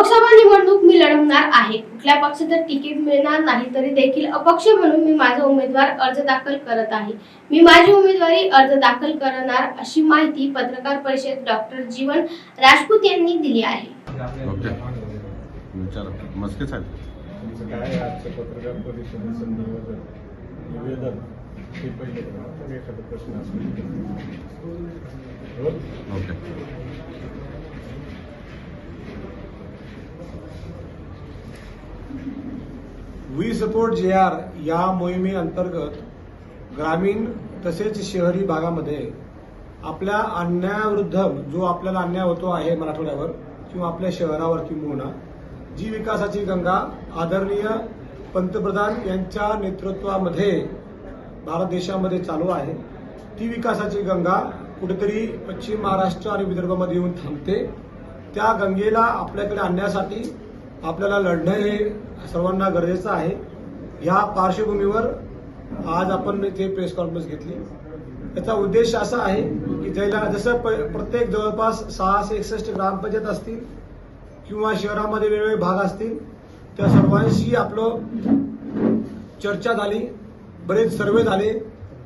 लोकसभा निवडणूक मी लढवणार आहे. कुठल्या पक्षाचं तिकीट मिळणार नाही तरी देखील अपक्ष म्हणून मी माझा उमेदवार अर्ज दाखल करत आहे. मी माझी उमेदवारी अर्ज दाखल करणार अशी माहिती पत्रकार परिषद डॉक्टर जीवन राजपूत यांनी दिली आहे. ओके. साहेब आहे आजच्या पत्रकार परिषदेसंदर्भात निवेदन हे पहिले करा. मग एखादा प्रश्न असेल हो? Okay we support J R या मोहिमेअंतर्गत ग्रामीण तसेच शहरी भागामध्ये आपल्या अन्यायाविरुद्ध जो आपल्याला अन्याय होतो आहे मराठवाड्यावर किंवा आपल्या शहरावर किंबहुना जी विकासाची गंगा आदरणीय पंतप्रधान यांच्या नेतृत्वामध्ये भारत देशामध्ये चालू आहे ती विकासाची गंगा कुठेतरी पश्चिम महाराष्ट्र आणि विदर्भामध्ये येऊन थांबते. त्या गंगेला आपल्याकडे आणण्यासाठी आपल्याला लढणं हे सर्वांना गरजेचं आहे. या पार्श्वभूमीवर आज आपण इथे प्रेस कॉन्फरन्स घेतली. त्याचा उद्देश असा आहे की ज्याला जसं प- प्रत्येक जवळपास सहाशे एकसष्ट ग्रामपंचायत असतील किंवा शहरामध्ये वेगवेगळे भाग असतील त्या सर्वांशी आपलं चर्चा झाली बरेच सर्वे झाले.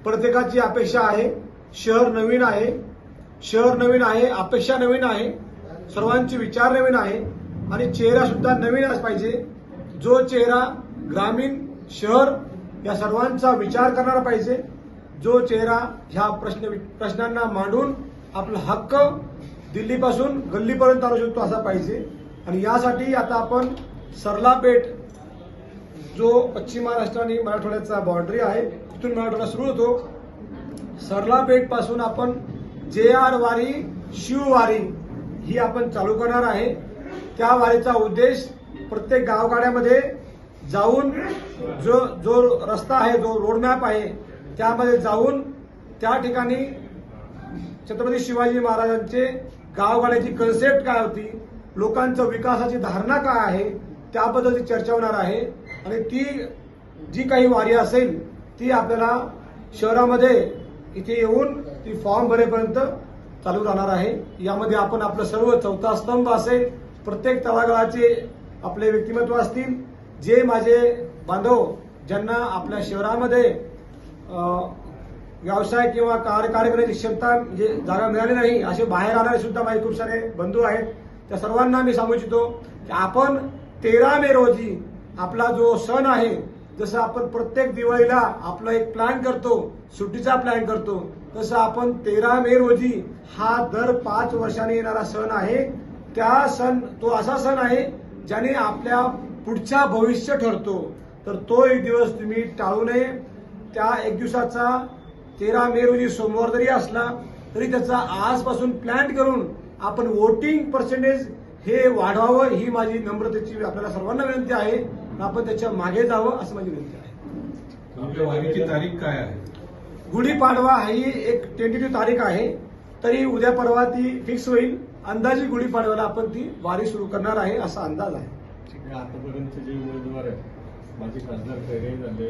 प्रत्येकाची अपेक्षा आहे शहर नवीन आहे. शहर नवीन आहे अपेक्षा नवीन आहे. सर्वांचे विचार नवीन आहे. आणि चेहरा सुद्धा नवीनच पाहिजे. जो चेहरा ग्रामीण शहर या सर्वांचा विचार करणारा पाहिजे जो चेहरा ह्या प्रश्न प्रश्नांना मांडून आपला हक्क दिल्लीपासून गल्लीपर्यंत आणू शकतो असा पाहिजे. आणि यासाठी आता आपण सरलापेठ जो पश्चिम महाराष्ट्र आणि मराठवाड्याचा बाउंड्री आहे तिथून मराठवाडा सुरू होतो. सरलापेठपासून आपण जे आर वारी शिववारी ही आपण चालू करणार आहे. त्या वारीचा उद्देश प्रत्येक गावगाड्यामध्ये जाऊन जो जो रस्ता आहे जो रोडमॅप आहे त्यामध्ये जाऊन त्या ठिकाणी छत्रपती शिवाजी महाराजांचे गावगाड्याची कन्सेप्ट काय होती लोकांचं विकासाची धारणा काय आहे त्याबद्दलची चर्चा होणार आहे. आणि ती जी काही वारी असेल ती आपल्याला शहरामध्ये इथे येऊन ती फॉर्म भरेपर्यंत चालू राहणार आहे. यामध्ये आपण आपलं सर्व चौथा स्तंभ असेल प्रत्येक तळागाळाचे आपले व्यक्तिमत्व असतील जे माझे बांधव ज्यांना आपल्या शहरामध्ये व्यवसाय किंवा कार्य करण्याची क्षमता म्हणजे जागा मिळाली नाही असे बाहेर आणारे सुद्धा माझे खूप सारे बंधू आहेत. त्या सर्वांना मी सांगू इच्छितो की आपण तेरा मे रोजी आपला जो सण आहे जसं आपण प्रत्येक दिवाळीला आपला एक प्लॅन करतो सुट्टीचा प्लॅन करतो तसं आपण तेरा मे रोजी हा दर पाच वर्षाने येणारा सण आहे. त्या सण तो असा सण आहे ज्याने आपल्या पुढच्या भविष्य ठरतो तर तो एक दिवस तुम्ही टाळू नये. त्या एक दिवसाचा तेरा मे रोजी सोमवार जरी असला तरी त्याचा आजपासून प्लॅन करून आपण वोटिंग पर्सेंटेज हे वाढवावं ही माझी नम्रतेची आपल्याला सर्वांना विनंती आहे. आपण त्याच्यामागे जावं असं माझी विनंती आहे. तारीख काय आहे? गुढीपाडवा ही एक टेंटेटिव्ह तारीख आहे. तरी उद्या परवा ती फिक्स होईल. अंदाजी गुढीपाडव्याला आपण ती वारी सुरू करणार आहे असा अंदाज आहे. आतापर्यंतचे जे उमेदवार आहेत माझे खासदार खैरे झाले